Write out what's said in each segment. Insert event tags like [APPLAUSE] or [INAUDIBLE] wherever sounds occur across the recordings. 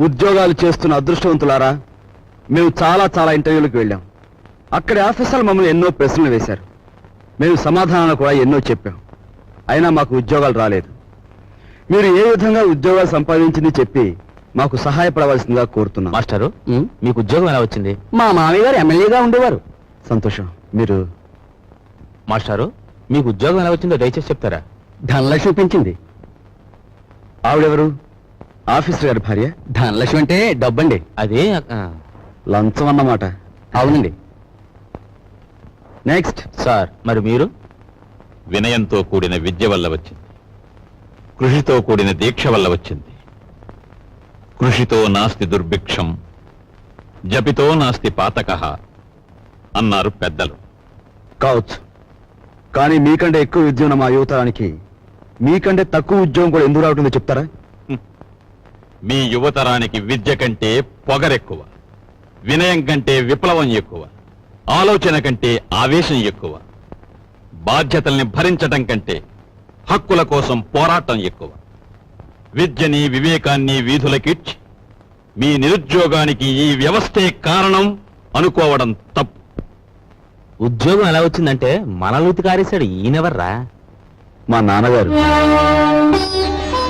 ఉద్యోగాలు చేస్తున్న అదృష్టవంతులారా మేము చాలా చాలా ఇంటర్వ్యూలకు వెళ్ళాం. అక్కడి ఆఫీసర్లు మమ్మల్ని ఎన్నో ప్రశ్నలు వేశారు. మేము సమాధానాలు కూడా ఎన్నో చెప్పాం. అయినా మాకు ఉద్యోగాలు రాలేదు. మీరు ఏ విధంగా ఉద్యోగాలు సంపాదించింది చెప్పి మాకు సహాయపడవలసిందిగా కోరుతున్నాం. మాస్టారు మీకు ఉద్యోగం ఎలా వచ్చింది? మా మామయ్య గారు ఎమ్మెల్యేగా ఉండేవారు. సంతోషం. మీరు? మాస్టారు మీకు ఉద్యోగం ఎలా వచ్చిందో దయచేసి చెప్తారా? ధనలక్ష్మి పెంచింది ఆవిడెవరు? ఆఫీసర్ గారి భార్య. ధనలక్ష్మి అంటే డబ్బండి. అదే లంచం అన్నమాట. అవునండి. నెక్స్ట్ సార్ మరి మీరు? వినయంతో కూడిన విద్య వల్ల వచ్చింది. కృషితో కూడిన దీక్ష వల్ల వచ్చింది. కృషితో నాస్తి దుర్భిక్షం జపితో నాస్తి పాతక అన్నారు పెద్దలు. కావచ్చు. కానీ మీకంటే ఎక్కువ విద్య ఉన్న మా యువతరానికి మీకంటే తక్కువ ఉద్యోగం కూడా ఎందుకు రావటుందో చెప్తారా? మీ యువతరానికి విద్య కంటే పొగరెక్కువ. వినయం కంటే విప్లవం ఎక్కువ. ఆలోచన కంటే ఆవేశం ఎక్కువ. బాధ్యతల్ని భరించటం కంటే హక్కుల కోసం పోరాటం ఎక్కువ. విద్యని వివేకాన్ని వీధులకిడ్చి మీ నిరుద్యోగానికి ఈ వ్యవస్థే కారణం అనుకోవడం తప్పు. ఉద్యోగం ఎలా వచ్చిందంటే మనల్ని ఉతికారేశాడు ఈయనెవర్రా? మా నాన్నగారు.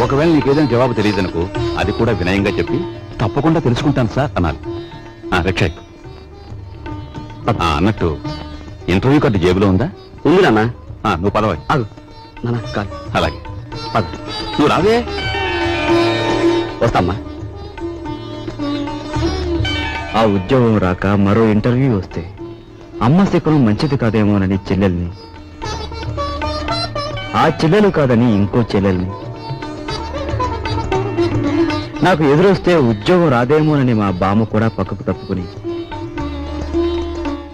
ఒకవేళ నీకేదైనా జవాబు తెలియదనుకో అది కూడా వినయంగా చెప్పి తప్పకుండా తెలుసుకుంటాను సార్ అనాలి రక్షక్ అన్నట్టు ఇంటర్వ్యూ కార్డు జేబులో ఉందా? ఉంది నాన్న. ఆ, నువ్వు పదవి ఆగు. నాన్న కాదు అలాగే. పద. నువ్వు రావే. వస్తామ్మా. ఆ ఉద్యోగం రాక మరో ఇంటర్వ్యూ వస్తే అమ్మ శకునం మంచిది కాదేమోనని చెల్లెల్ని. ఆ చెల్లెలు కాదని ఇంకో చెల్లెల్ని. నాకు ఎదురొస్తే ఉద్యోగం రాదేమోనని మా బామ్మ కూడా పక్కకు తప్పుకుని.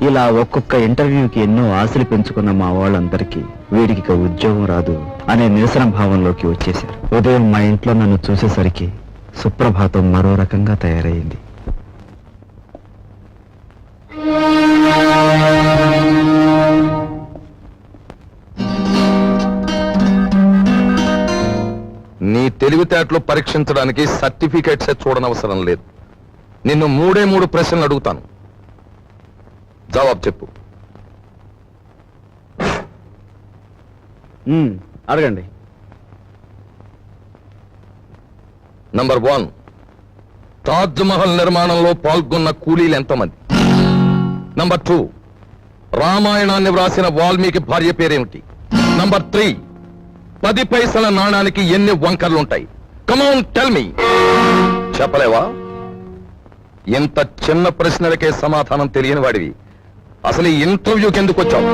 ఇలా ఒక్కొక్క ఇంటర్వ్యూకి ఎన్నో ఆశలు పెంచుకున్న మా వాళ్ళందరికీ వీడికి ఉద్యోగం రాదు అనే నిరసన భావంలోకి వచ్చేశారు. ఉదయం మా ఇంట్లో నన్ను చూసేసరికి సుప్రభాతం మరో రకంగా తయారైంది. తెలివితేటలు పరీక్షించడానికి సర్టిఫికేట్స్ చూడనవసరం లేదు. నిన్ను మూడే మూడు ప్రశ్నలు అడుగుతాను. జవాబు చెప్పు. అడగండి. నంబర్ వన్ తాజ్ మహల్ నిర్మాణంలో పాల్గొన్న కూలీలు ఎంతమంది? నంబర్ టూ రామాయణాన్ని వ్రాసిన వాల్మీకి భార్య పేరేమిటి? నంబర్ త్రీ పది పైసల నాణానికి ఎన్ని వంకర్లుంటాయి? కమౌన్ టెల్ మీ చెప్పలేవా? ఇంత చిన్న ప్రశ్నలకే సమాధానం తెలియని వాడివి. అసలు ఈ ఇంటర్వ్యూకి ఎందుకు వచ్చావు?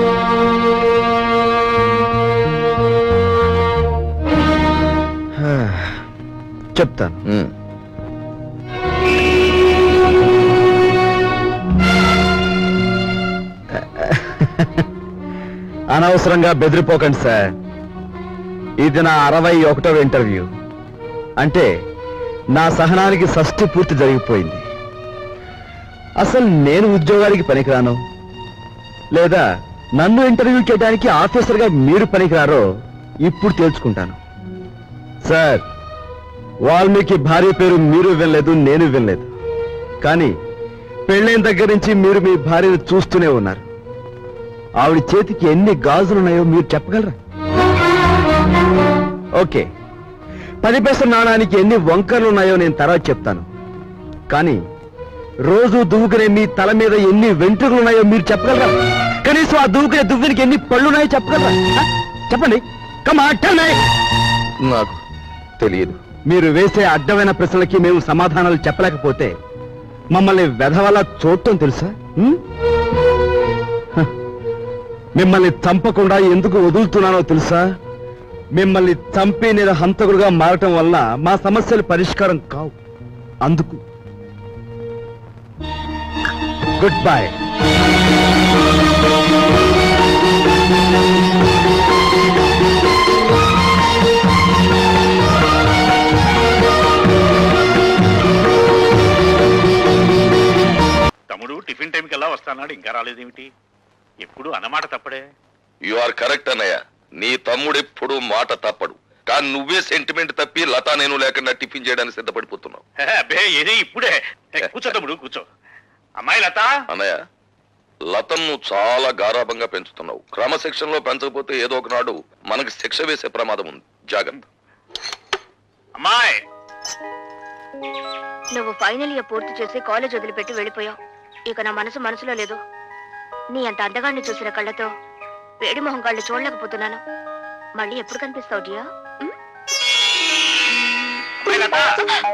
[SIGHS] చెప్తాను. ఉమ్. [LAUGHS] అనవసరంగా బెదిరిపోకండి సార్. ఇది నా అరవై ఒకటవ ఇంటర్వ్యూ. అంటే నా సహనానికి షష్టి పూర్తి జరిగిపోయింది. అసలు నేను ఉద్యోగానికి పనికిరాను? లేదా నన్ను ఇంటర్వ్యూ చేయడానికి ఆఫీసర్గా మీరు పనికిరారో ఇప్పుడు తేల్చుకుంటాను. సార్ వాల్మీకి భార్య పేరు మీరు వినలేదు నేను వినలేదు. కానీ పెళ్ళైన దగ్గర నుంచి మీరు మీ భార్యను చూస్తూనే ఉన్నారు. ఆవిడ చేతికి ఎన్ని గాజులున్నాయో మీరు చెప్పగలరా? ఓకే. పది పైసల నాణానికి ఎన్ని వంకర్లు ఉన్నాయో నేను తర్వాత చెప్తాను. కానీ రోజు దువ్వుకునే మీ తల మీద ఎన్ని వెంట్రుకలు ఉన్నాయో మీరు చెప్పగలరా? కనీసం ఆ దువ్వుకునే దువ్వునికి ఎన్ని పళ్ళు ఉన్నాయో చెప్పగలరా? చెప్పండి. నాకు తెలియదు. మీరు వేసే అడ్డమైన ప్రశ్నలకి మేము సమాధానాలు చెప్పలేకపోతే మమ్మల్ని వెధవలా చూడటం తెలుసా. మిమ్మల్ని చంపకుండా ఎందుకు వదులుతున్నానో తెలుసా? మిమ్మల్ని చంపి నేను హంతకుడుగా మారటం వల్ల మా సమస్యలు పరిష్కారం కావు. అందుకు గుడ్ బై తమ్ముడు టిఫిన్ టైంకి ఎలా వస్తానాడు? ఇంకా రాలేదేమిటి? ఎప్పుడు అన్నమాట తప్పడే. యు ఆర్ కరెక్ట్ అన్నయ్య. నీ తమ్ముడు ఎప్పుడు మాట తప్పడు. కానీ నువ్వే సెంటిమెంట్ తప్పి లతా నేను లేకుండా టిఫిన్ చేయడానికి సిద్ధపడిపోతున్నావు. అబ్బే ఇప్పుడే? కూర్చో తమ్ముడు కూర్చో. అమ్మాయి లత? అన్నయ్య లతను చాలా గారాభంగా పెంచుతున్నావు. క్రమశిక్షణలో పెంచకపోతే ఏదో ఒకనాడు మనకి శిక్ష వేసే ప్రమాదం ఉంది. జాగ్రత్త. అమ్మాయి! నువ్వు ఫైనల్ ఇయర్ పూర్తి చేసి కాలేజ్ వదిలిపెట్టి వెళ్ళిపోయావు. ఇక నా మనసు మనసులో లేదు. నీ అంత అందగాన్ని చూసిన కళ్ళతో వేడి మొహం కళ్ళు చూడలేకపోతున్నాను. మళ్ళీ ఎప్పుడు కనిపిస్తావు డియా?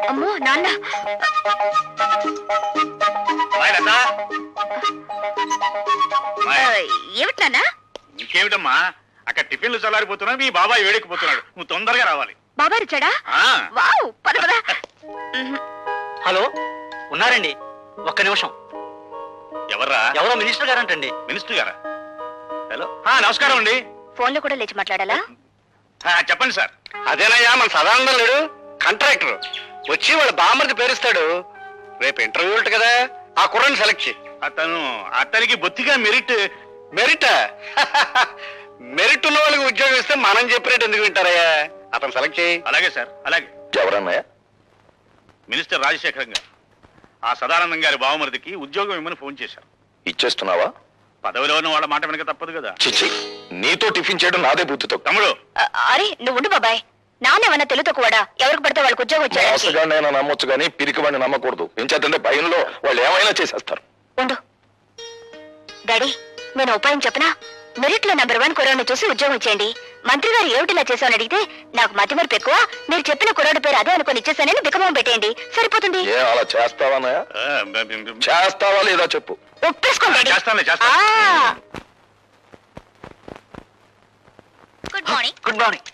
అమ్మో నాన్న! ఏమిటి నాన్న? ఇంకేమిటమ్మా? అక్కడ టిఫిన్లు చల్లారిపోతున్నా మీ బాబాయ్ వేడెక్కిపోతున్నాడు. నువ్వు తొందరగా రావాలి. బాబాయ్ వచ్చాడా? ఆ. వావ్ పద పద. హలో ఉన్నారండి. ఒక్క నిమిషం. ఎవర్రా? ఎవరో మినిస్టర్ గారంటండి. మినిస్టర్ గారా? హలో. నమస్కారం అండి. ఫోన్లో కూడా లేచి మాట్లాడాలా? చెప్పండి సార్. అదేనయ్యా మన సదానందం లేడు కాంట్రాక్టర్ వచ్చి వాళ్ళ బామ్మర్ది పేరుస్తాడు. రేపు ఇంటర్వ్యూ ఉంటుంది కదా ఆ కుర్రని సెలెక్ట్ చేయి. అతను అతనికి బొత్తిగా మెరిట్ మెరిట్ మెరిట్ ఉన్న వాళ్ళకి ఉద్యోగం ఇస్తే మనం చెప్పినట్టు ఎందుకు వింటారయ్యా? అతను సెలెక్ట్ చేయి. అలాగే సార్ అలాగే. ఎవరన్నయ్య? మినిస్టర్ రాజశేఖరం గారు. ఆ సదానందం గారి బావమరిదికి ఉద్యోగం ఇమ్మని ఫోన్ చేశారు. ఇచ్చేస్తున్నావా? పదవిలో ఉన్న వాళ్ళ మాట వెనక తప్పదు కదా. చిచ్చి నీతో టిఫిన్ చేయడం నాదే బుద్ధితో తమ్ముడు. అరే నువ్వు ఉండు బాబాయ్. నాన్నేమన్నా తెలుతో కూడా ఎవరికి పడితే వాళ్ళకి ఉద్యోగం వచ్చాడు మోసగాడినైనా నమ్మొచ్చు కానీ పిరికివాడిని నమ్మకూడదు. ఎంచేతంటే భయంలో వాళ్ళు ఏమైనా చేసేస్తారు. ఉండు. డాడీ నేను ఉపాయం చెప్పనా? మెరిట్లో నెంబర్ వన్ కురాడు చూసి ఉద్యోగం ఇచ్చేయండి. మంత్రి గారు ఏమిటిలా చేశామని అడిగితే నాకు మతి మరపు ఎక్కువ మీరు చెప్పిన కురాడు పేరు అదే అనుకుని ఇచ్చేసానని బికమం పెట్టేయండి. సరిపోతుంది. ఏ అలా చేస్తావా అన్నయ్య? చేస్తావా లేదా చెప్పు. ఒప్పేసుకోండి. డాడీ. చేస్తానులే, చేస్తాను. ఆ. గుడ్ మార్నింగ్ గుడ్ మార్నింగ్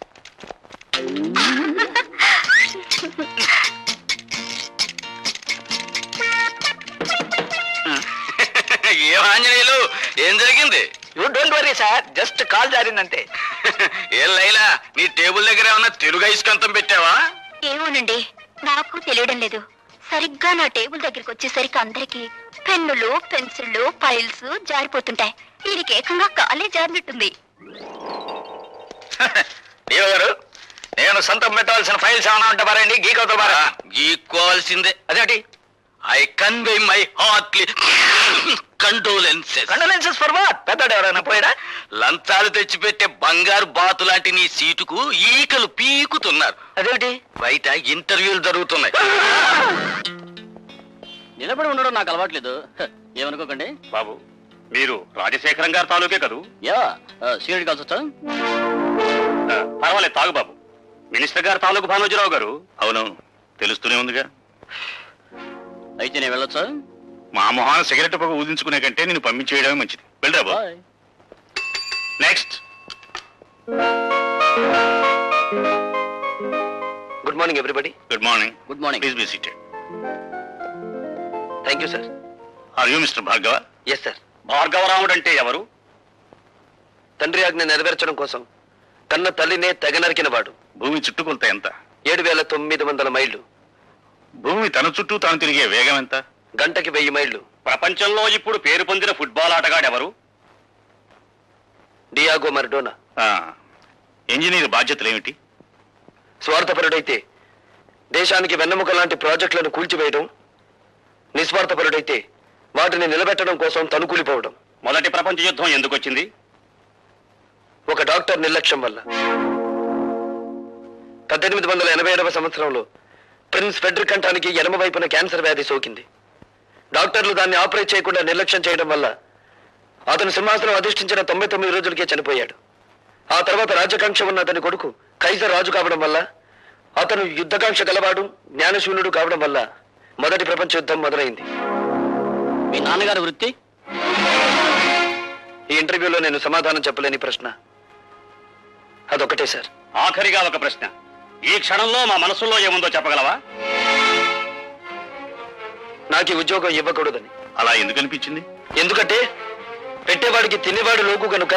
ఏం ఆంజనేయులు? ఏం జరిగింది? You don't worry sir just call జారిందంతే ఏం లైలా? నీ టేబుల్ దగ్గర ఏమన్నా తెలుగు ఐస్కంతం పెట్టావా? ఏమోనండి. నాకు తెలియడం లేదు. సరిగ్గా నా టేబుల్ దగ్గరికి వచ్చేసరికి అందరికి పెన్నులు పెన్సిళ్ళు ఫైల్స్ జారిపోతుంటాయి. వీడికి ఏకంగా కాలే జారినట్టుంది. [LAUGHS] గారు నేను సొంతం పెట్టాల్సిన ఫైల్స్ ఏమైనా ఉంటే పారండి గీకవుతా పారా. గీక్కోవాల్సిందే. అదేంటి? I convey my heartly condolences condolences for what పెద్దడు ఎవరైనా పోయాడా? లంచాలు తెచ్చిపెట్టే బంగారు బాతు లాంటి నీ సీటుకు ఈకలు పీకుతున్నారు. అదేమిటి? బయట ఇంటర్వ్యూలు జరుగుతున్నాయి. నిలబడి ఉండడం నాకు అలవాట్లేదు. ఏమనుకోకండి. బాబు మీరు రాజశేఖరం గారి తాలూకే కదూ? యా సీనియర్ కాల్స్ వచ్చా ఆ, పర్వాలేదు తాగు బాబు. మినిస్టర్ గారు తాలూకు భానోజీరావు గారు. అవునవును తెలుస్తూనే ఉందిగా. అయితే నేను వెళ్ళొచ్చా? మా మొహాన సిగరెట్ పొగ ఊదించుకునే కంటే నేను పంపించేయడమే మంచిది. వెళ్ళరా బాబు. Next good morning everybody good morning good morning please be seated thank you sir are you mister Bhargava yes sir Bhargavaramudu అంటే ఎవరు? తండ్రి ఆజ్ఞ నెరవేర్చడం కోసం కన్న తల్లినే తెగ నరికిన వాడు భూమి చుట్టుకొలత ఎంత? ఏడు వేల తొమ్మిది వందల మైళ్ళు. భూమి తన చుట్టూ తాను తిరిగే వేగం ఎంత? గంటకి వెయ్యి మైళ్ళు. ప్రపంచంలో ఇప్పుడు పేరు పొందిన ఫుట్బాల్ ఆటగాడు ఎవరు డియాగో మర్డోనా. ఇంజనీర్ బాధ్యతలు ఏమిటి స్వార్థపరుడైతే దేశానికి వెన్నెముక లాంటి ప్రాజెక్టులను కూల్చివేయడం నిస్వార్థపరుడైతే వాటిని నిలబెట్టడం కోసం తనుకూలిపోవడం. మొదటి ప్రపంచ యుద్ధం ఎందుకు వచ్చింది ఒక డాక్టర్ నిర్లక్ష్యం వల్ల. పద్దెనిమిది వందల ఎనభై ఏడవ సంవత్సరంలో ప్రిన్స్ ఫెడ్రిక్ కంఠానికి ఎడమ వైపున క్యాన్సర్ వ్యాధి సోకింది. డాక్టర్లు దాన్ని ఆపరేట్ చేయకుండా నిర్లక్ష్యం చేయడం వల్ల అతను సింహాసనం అధిష్ఠించిన తొంభై తొమ్మిది రోజులకే చనిపోయాడు. ఆ తర్వాత రాజకాంక్ష ఉన్న అతని కొడుకు కైజర్ రాజు కావడం వల్ల అతను యుద్ధకాంక్ష గలవాడు జ్ఞానశూన్యుడు కావడం వల్ల మొదటి ప్రపంచ యుద్ధం మొదలైంది. మీ నాన్నగారి వృత్తి? ఈ ఇంటర్వ్యూలో నేను సమాధానం చెప్పలేని ప్రశ్న. అదొకటే సార్. ఆఖరిగా ఒక ప్రశ్న. ఈ క్షణంలో మా మనసులో ఏముందో చెప్పగలవా? నాకు ఉద్యోగం ఇవ్వకూడదని. అలా ఎందుకు అనిపించింది ఎందుకంటే పెట్టేవాడికి తినేవాడు లోకు గనుక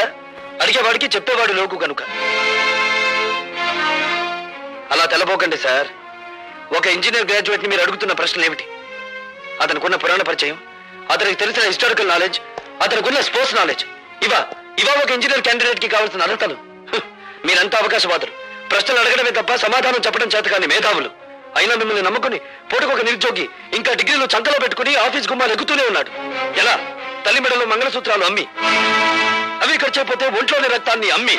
అడిగేవాడికి చెప్పేవాడు లోకు గనుక. అలా తెలబోకండి సార్. ఒక ఇంజనీర్ గ్రాడ్యుయేట్ని మీరు అడుగుతున్న ప్రశ్నలు ఏమిటి? అతనికున్న పురాణ పరిచయం అతనికి తెలిసిన హిస్టారికల్ నాలెడ్జ్ అతనికున్న స్పోర్ట్స్ నాలెడ్జ్. ఇవా ఇవా ఒక ఇంజనీర్ క్యాండిడేట్కి కావాల్సిన అర్హతలు మీరంతా అవకాశవాదులు. ప్రశ్నలు అడగడమే తప్ప సమాధానం చెప్పడం చేత కానీ మేధావులు. అయినా మిమ్మల్ని నమ్ముకుని పూటకొక నిరుద్యోగి ఇంకా డిగ్రీలు చంకలో పెట్టుకుని ఆఫీస్ గుమ్మాలు ఎక్కుతూనే ఉన్నాడు. ఎలా? తల్లి మెడలో మంగళసూత్రాలు అమ్మి. అవి ఖర్చైపోతే ఒంట్లోని రక్తాన్ని అమ్మి.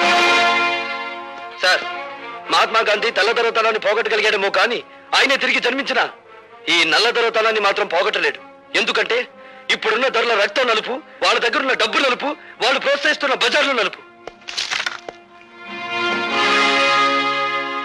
సార్ మహాత్మా గాంధీ తెల్లదొరతనాన్ని పోగొట్టగలిగాడేమో కానీ ఆయనే తిరిగి జన్మించిన ఈ నల్లదొరతనాన్ని మాత్రం పోగొట్టలేడు. ఎందుకంటే ఇప్పుడున్న ధరల రక్తం నలుపు వాళ్ళ దగ్గరున్న డబ్బు నలుపు వాళ్ళు ప్రోత్సహిస్తున్న బజార్లు నలుపు.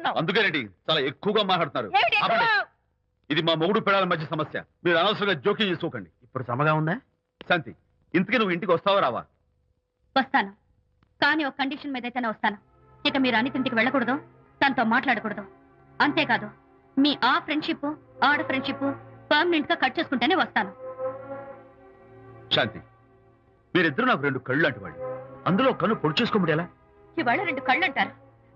చేసుకున్నావు అందుకేనండి చాలా ఎక్కువగా మాట్లాడుతున్నారు. ఏమిటి ఎక్కువ? ఆపండి. ఇది మా మొగుడు పిల్లల మధ్య సమస్య. మీరు అనవసరంగా జోక్యం చేసుకోకండి. ఇప్పుడు సమగా ఉందా? శాంతి ఇంతకీ నువ్వు ఇంటికి వస్తావా రావా? వస్తాను. కానీ ఒక కండిషన్ మీద అయితేనే వస్తాను. ఇక మీరు అనితింటికి వెళ్ళకూడదు తనతో మాట్లాడకూడదు. అంతేకాదు మీ ఆ ఫ్రెండ్షిప్ ఆడ ఫ్రెండ్షిప్ పర్మనెంట్గా కట్ చేసుకుంటేనే వస్తాను. శాంతి మీరిద్దరు నాకు రెండు కళ్ళు లాంటి వాళ్ళు. అందులో కన్ను పొడి చేసుకోమడి ఎలా? ఇవాళ రెండు కళ్ళు అంటారు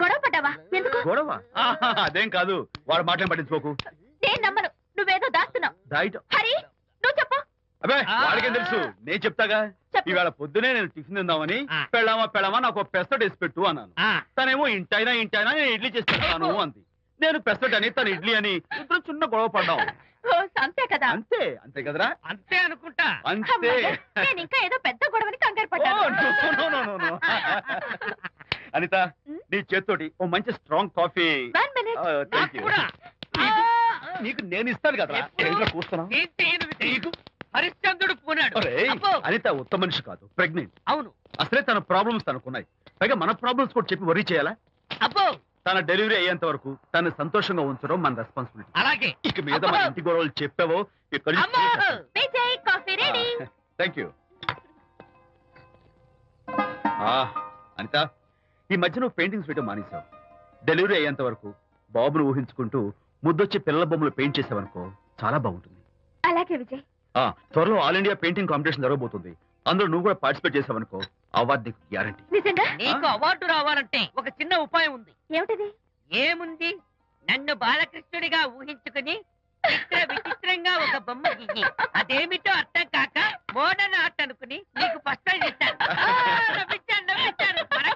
గొడవ పడ్డావా ఎందుకు? గొడవ? ఆహా, అదేం కాదు. వాడు మాటలు పట్టించుకోకు. నేను నమ్మను. నువ్వేదో దాస్తున్నావు. డైట్ హరి నువ్వు చెప్పు. వాడికేం తెలుసు? నేను చెప్తాగా? చెప్పు. ఈవేళ పొద్దునే నేను టిఫిన్ తిందామని ఆ. పెళ్ళామా పెళ్ళామా నాకు ఒక పెసరట్ వేసి పెట్టు అన్నాను. ఆ, తనేమో ఇంటైనా ఇంటైనా నేను ఇడ్లీ చేసి పెడతాను అంది. నేను పెసరట్ అని తను ఇడ్లీ అని ఇద్దరు చిన్న గొడవ పడ్డాం. ఓ, అంతే కదా. అంతే అంతే కదరా? అంతే అనుకుంటా. అంతే. అమ్మయ్య, నేను ఇంకా ఏదో పెద్ద గొడవని కంగారు ఓ, పడ్డాను. no, no, no, no, no. Anitha. నీ చేత్తోటి ఓ మంచి strong coffee. One minute. Thank నాకు యూ కూడా. నీకు నేను ఇస్తాను కదా ఎప్పుడు? ఏంట్రా విజయ్? హరిశ్చంద్రుడు పూనాడు. ఒరేయ్, అబ్బో, అనిత ఉత్తమ మనిషి కాదు ప్రెగ్నెంట్. అవును. అసలే తన ప్రాబ్లమ్స్ తనకున్నాయి. పైగా మన ప్రాబ్లమ్స్ కూడా చెప్పి వరీ చేయాలా? అబ్బో. తన డెలివరీ అయ్యేంత వరకు తను సంతోషంగా ఉంచడం మన రెస్పాన్సిబిలిటీ అలాగే. ఇక మీద మన అబ్బో. ఇంటి గొడవలు చెప్పావో ఇక్కడ అమ్మో. Vijay coffee ready. Thank you Anita. ఈ మధ్య నువ్వు పెయింటింగ్స్ వేయడం మానేశావు. డెలివరీ అయ్యేంత వరకు బాబును ఊహించుకుంటూ ముద్దొచ్చి పిల్లల బొమ్మలు పెయింట్ చేసావనుకో చాలా బాగుంటుంది. అలాగే విజయ్. ఆ త్వరలో ఆల్ ఇండియా పెయింటింగ్ కాంపిటీషన్ జరగబోతుంది. అందులో నువ్వు కూడా పార్టిసిపేట్ చేసావనుకో అవార్డు నీకు గ్యారంటీ నిజంగా? నీకు అవార్డు రావాలంటే ఒక చిన్న ఉపాయం ఉంది. ఏమిటిది? ఏముంది? నన్ను బాలకృష్ణుడిగా ఊహించుకుని చిత్ర విచిత్రంగా ఒక బొమ్మ గీయి. అదేమిటో అర్థం కాక మోడర్న్ ఆర్ట్ అనుకుని నీకు ఫస్ట్ ప్రైజ్ ఇస్తాను. ఆ, నవ్వించాను, నవ్వించాను. మన కష్టాలు.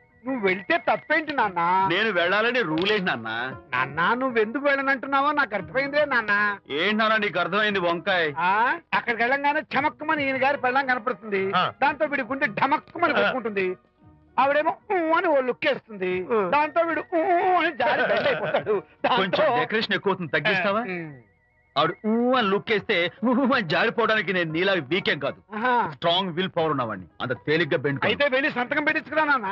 నువ్వు వెళ్తే తప్పేంటి నాన్న? నేను వెళ్ళాలని రూల్ ఏంటి నాన్న? నాన్న నువ్వు ఎందుకు వెళ్ళనంటున్నావో నాకు అర్థమైందే నాన్న. ఏంటి నాన్న నీకు అర్థమైంది వంకాయ్? అక్కడికి వెళ్ళంగానే చమక్కుమని ఈయన గారి పెళ్ళం కనపడుతుంది. దాంతో వీడి గుండె ఢమక్కుమని కొట్టుకుంటుంది. ఆవిడేమో అని ఓ లుక్ వేస్తుంది. దాంతో వీడు అని జారి కొంచెం డెకరేషన్ ఎక్కువ తగ్గిస్తావా. ఆవిడ ఊ అని లుక్ వేస్తే ఊ అని జారిపోవడానికి నేను నీలా వీకెం కాదు. స్ట్రాంగ్ విల్ పవర్ ఉన్నవాడిని అంత తేలిగ్గా బెండ్ అయితే వెళ్ళి సంతకం పెట్టించుకురా నాన్న.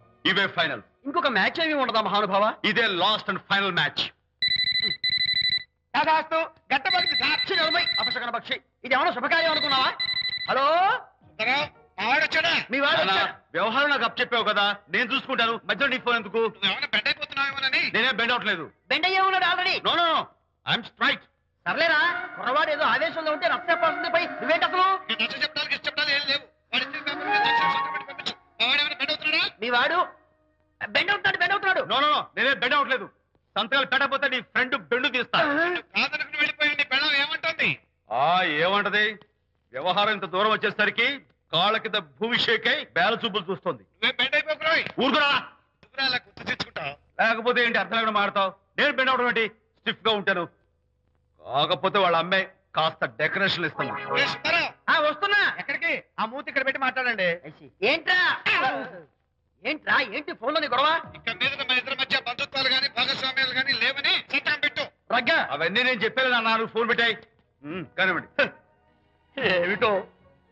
ఇవే ఫైనల్. ఇంకొక మ్యాచ్ ఏమి ఉండదా మహానుభావ? ఇదే లాస్ట్ అండ్ ఫైనల్ మ్యాచ్. పక్షి నలభై. అపశకన పక్షి. ఇది ఏమైనా శుభకార్యం అనుకున్నావా? హలో? మీ వాడు. వ్యవహారం నాకు అప్ చెప్పావు కదా నేను చూసుకుంటాను. మధ్యలో నీ ఫోన్ ఎందుకు? ఏమైనా బెడ్ అయిపోతున్నావేమోనని నేనే బెండ్ అవట్లేదు. బెండ్ అయ్యే ఉన్నాడు already no no I'm straight సర్లేరా కుర్రవాడు ఏదో ఆవేశంలో ఉంటే రక్త చెప్పాల్సింది పై నువ్వేంటి అసలు? నీ నచ్చ చెప్తానికి ఇష్ట చెప్తాలు ఏం లేవు. మీ వాడు బెండ్ అవుతున్నాడు బెండ్ అవుతున్నాడు. నో నో నేనే బెండ్ అవట్లేదు సంతకాలు పెట్టకపోతే నీ ఫ్రెండ్ బెండు తీస్తా. కాదనుకుని వెళ్ళిపోయి నీ పెళ్ళం ఏమంటుంది? ఆ ఏమంటది? వ్యవహారం ఇంత దూరం వచ్చేసరికి కాళ్ళ కింద భూమి షేక్ అయి బేల చూపులు చూస్తుంది. బెడ్ ఊరుకురా. లేకపోతే ఏంటి అర్థం లేకుండా మాడతావు? నేను బెండ్ అవడం ఏంటి? స్టిఫ్గా ఉంటాను. కాకపోతే వాళ్ళ అమ్మాయి కాస్త డెకరేషన్ ఇస్తాను ఆ, వస్తున్నా. ఎక్కడికి? ఆ మూతి ఇక్కడ పెట్టి మాట్లాడండి. ఏంట్రా? ఏంట్రా? ఏంటి ఫోన్లో నీ గొడవ? ఇక మీద మన ఇద్దరి మధ్య బంధుత్వాలు గాని భాగస్వామ్యాలు గాని లేవని సంతకం పెట్టు. రగ్గా అవన్నీ నేను చెప్పాను అన్నారు ఫోన్ పెట్టాయి. కానివ్వండి. ఏమిటో?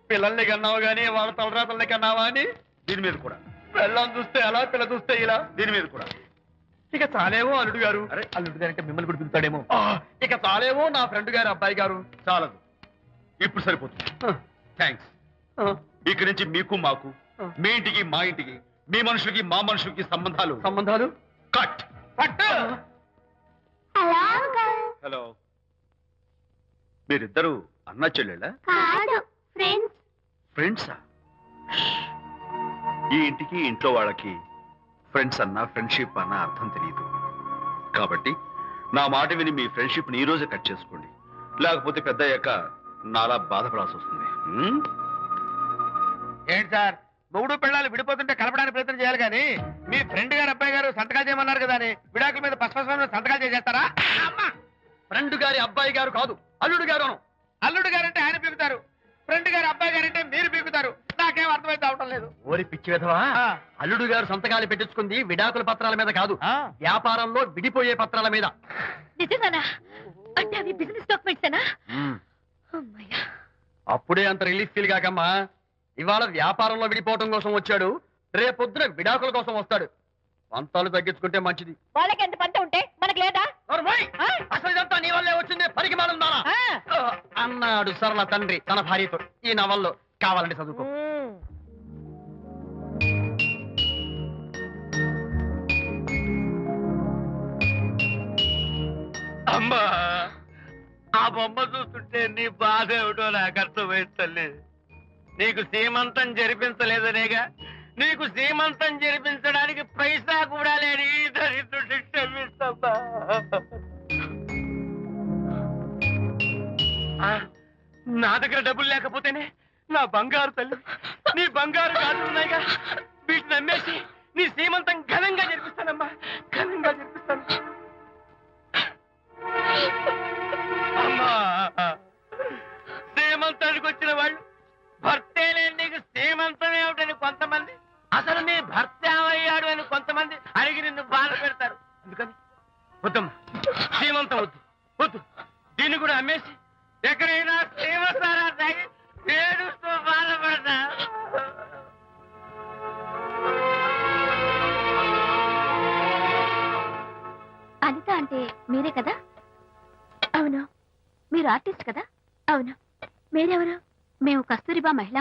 పిల్లల్ని కన్నావు గానీ వాళ్ళ తలరాతల్ని కన్నావా అని? దీని మీద కూడా. పిల్లని చూస్తే అలా పిల్ల చూస్తే ఇలా? దీని మీద కూడా. ఇక చాలేమో అల్లుడు గారు. అరే. అల్లుడు గారు అంటే మిమ్మల్ని కూడా పిలుతాడేమో ఇక చాలేమో నా ఫ్రెండ్ గారు అబ్బాయి గారు. చాలదు. ఇప్పుడు సరిపోతుంది. థ్యాంక్స్ ఇక్కడి నుంచి మీకు మాకు మీ ఇంటికి మా ఇంటికి మీ మనుషులకి మా మనుషులకి సంబంధాలు. సంబంధాలు? కట్ పట్టు హలో మీరిద్దరు అన్నా చెల్లెళ్ళా ఫ్రెండ్స్ ఫ్రెండ్సా ఈ ఇంటికి ఇంట్లో వాళ్ళకి ఫ్రెండ్స్ అన్న ఫ్రెండ్షిప్ అన్న అర్థం తెలియదు కాబట్టి నా మాట విని మీ ఫ్రెండ్షిప్ ఈ రోజే కట్ చేసుకోండి. లేకపోతే పెద్ద అయ్యాక నాలా బాధపడాల్సి వస్తుంది. హ్మ్? ఏంటి సార్? మొగుడు పెళ్ళాలు విడిపోతుంటే కలపడానికి ప్రయత్నం చేయాలి కానీ మీ ఫ్రెండ్ గారు అబ్బాయి గారు సంతకాలు చేయమన్నారు కదా అని విడాకుల మీద పసుపస్వామి సంతకాలు చేసేస్తారా? అమ్మా! ఫ్రెండ్ గారి అబ్బాయి గారు కాదు అల్లుడు గారు. అల్లుడు గారంటే ఆయన పీకుతారు. ఫ్రెండ్ గారు అబ్బాయి గారంటే మీరు పీకుతారు. నాకేం అర్థమైతే అవటం లేదు. ఓరి పిచ్చి విధవా? ఆ. అల్లుడు గారు సంతకాలు పెట్టించుకుంది విడాకుల పత్రాల మీద కాదు ఆ. వ్యాపారంలో విడిపోయే పత్రాల మీద. నిజంగానా? అంటే అవి బిజినెస్ డాక్యుమెంట్సేనా అమ్మయ్యా అప్పుడే అంత రిలీఫ్ ఫీల్ కాకమ్మా. ఇవాళ వ్యాపారంలో విడిపోవటం కోసం వచ్చాడు. రేపొద్దున విడాకుల కోసం వస్తాడు. పంతాలు తగ్గించుకుంటే మంచిది. వాళ్ళకి ఎంత పంట ఉంటే మనకి లేదా! అసలు ఇదంతా నీ వల్లే వచ్చింది? పరికి అన్నాడు సరళ తండ్రి తన భార్యతో. ఈ నవల్లో కావాలంటే చదువుకో. అమ్మా! ఆ బొమ్మ చూస్తుంటే నీ బాధ ఏమిటో నాకు అర్థమైంది తల్లి. నీకు సీమంతం జరిపించలేదనేగా నీకు సీమంతం జరిపించడానికి పైసా కూడా లేని దరిద్రుడి క్షమిస్తమ్మా. నా దగ్గర డబ్బులు లేకపోతేనే నా బంగారు తల్లి నీ బంగారు గాజులు ఉన్నాయిగా వీటిని అమ్మేసి నీ సీమంతం ఘనంగా జరిపిస్తానమ్మా ఘనంగా జరిపిస్తాను. అమ్మా. సీమంతానికి వచ్చిన వాళ్ళు భర్తే లేని నీకు సీమంతం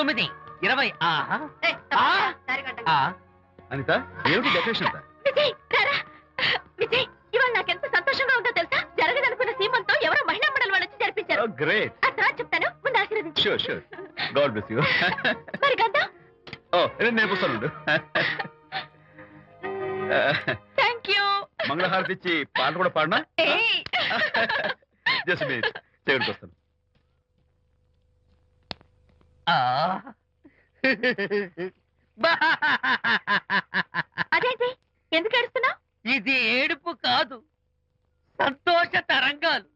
పంతొమ్మిది. ఇరవై. అనిత ఏమిటి డెకరేషన్ ఇవాళ నాకెంత సంతోషంగా ఉందో తెలుసా? జరగదనుకున్న సీమంతో ఎవరో మహిళా మండలి వాళ్ళు వచ్చి జరిపించారు గ్రేట్. ఆ తర్వాత చెప్తాను ముందు ఆశీర్వదించు. Sure sure God bless you మరి గంధం? ఓ నేను థ్యాంక్ యూ మంగళహారతి ఇచ్చి పాట కూడా పాడినా? జస్ట్ వస్తాను. ఆ. అదేంటి? ఎందుకు ఏడుస్తున్నావు? ఇది ఏడుపు కాదు. సంతోష తరంగాలు.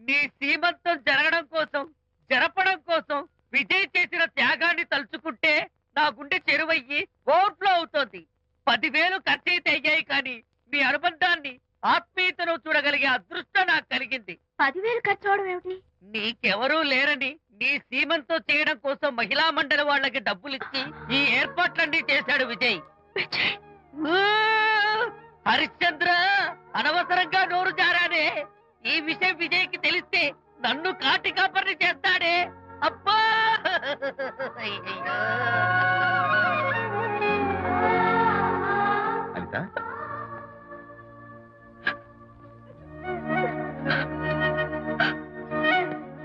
నీ సీమంతం జరగడం కోసం జరపడం కోసం విజయ్ చేసిన త్యాగాన్ని తలుచుకుంటే నా గుండె చెరువయ్యి ఓవర్ఫ్లో అవుతోంది. పదివేలు ఖర్చయితే అయ్యాయి కానీ మీ అనుబంధాన్ని ఆత్మీయతను చూడగలిగే అదృష్టం నాకు కలిగింది. పదివేలు ఖర్చు అవడం ఏమిటి? నీకెవరూ లేరని నీ సీమంతో చేయడం కోసం మహిళా మండలి వాళ్ళకి డబ్బులిచ్చి ఈ ఏర్పాట్లన్నీ చేశాడు విజయ్. విజయ్! హరిశ్చంద్ర అనవసరంగా నోరు జారానే. ఈ విషయం విజయ్కి తెలిస్తే నన్ను కాటి కాపర్ని చేస్తాడే. అబ్బా. అనిత? ఏయ్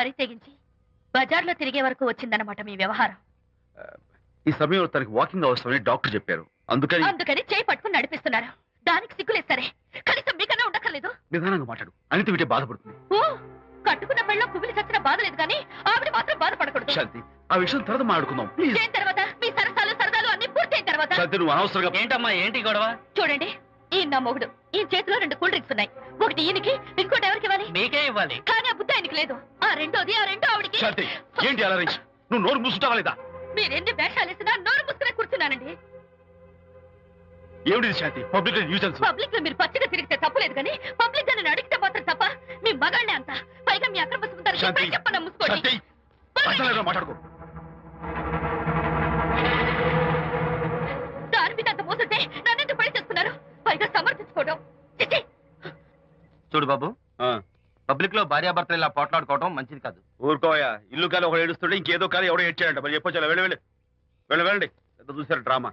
బరి తెగించి బజార్లో తిరిగే వరకు వచ్చిందన్నమాట మీ వ్యవహారం. ఈ సమయంలో తనకి వాకింగ్ అవసరమని డాక్టర్ చెప్పారు. అందుకని అందుకని చేయి పట్టుకుని నడిపిస్తున్నారు. దానికి సిగ్గులేదు సరే. కనీసం మీకన్నా ఉండక్కర్లేదు. నిదానంగా మాట్లాడు. అనిత వింటే బాధపడుతుంది. ఓ కట్టుకున్న పెళ్ళలో కుమిలి చచ్చిన బాధ లేదు కానీ ఆవిడ మాత్రం బాధపడకూడదు. శాంతి ఆ విషయం తర్వాత మాట్లాడుకుందాం. ప్లీజ్. చేయిన తర్వాత మీ సరసాలు సరదాలు అన్ని పూర్తయిన తర్వాత శాంతి నువ్వు అనవసరంగా ఏంటమ్మా ఏంటి గొడవ? చూడండి ఈ నా మొగుడు. ఈ చేతిలో రెండు కూల్ డ్రింక్స్ ఉన్నాయి. ఒకటి ఈయనకి ఇంకోటి ఎవరికి ఇవ్వాలి? మీకే ఇవ్వాలి. కానీ ఆ బుద్ధి ఆయనకి లేదు. ఆ రెండోది ఆ రెండో ఆవిడకి. శాంతి ఏంటి అలా నువ్వు నోరు మూసుకుంటావా లేదా? మీరు ఎన్ని వేషాలు వేసినా నోరు పుస్తకం కూర్చున్నానండి. ఏమిటి శాంతి? పబ్లిక్ న్యూజెన్స్ పబ్లిక్లో మీరు పచ్చిగా తిరిగితే తప్పలేదు కానీ పబ్లిక్గా నన్ను అడిగితే మాత్రం తప్ప మీ మగాళ్ళే అంత. పైగా మీ అక్రమ సుందరం శాంతి చెప్పన్న ముసుకోండి. శాంతి అర్థంలేదురా మాట్లాడుకో. దాని మీద అంత మోసంటే నన్నెందుకు పెళ్ళి చేసుకున్నారు? పైగా సమర్థించుకోవడం. చూడు బాబు పబ్లిక్లో భార్యాభర్తలు ఇలా పోట్లాడుకోవడం మంచిది కాదు. ఊరుకోయా ఇల్లు కాదు ఒకడు ఏడుస్తుంటే ఇంకేదో కాదు ఎవడో ఏడ్చాడంట. మరి చెప్పొచ్చు వెళ్ళి వెళ్ళి. వెళ్ళి వెళ్ళండి. పెద్ద చూసారు డ్రామా.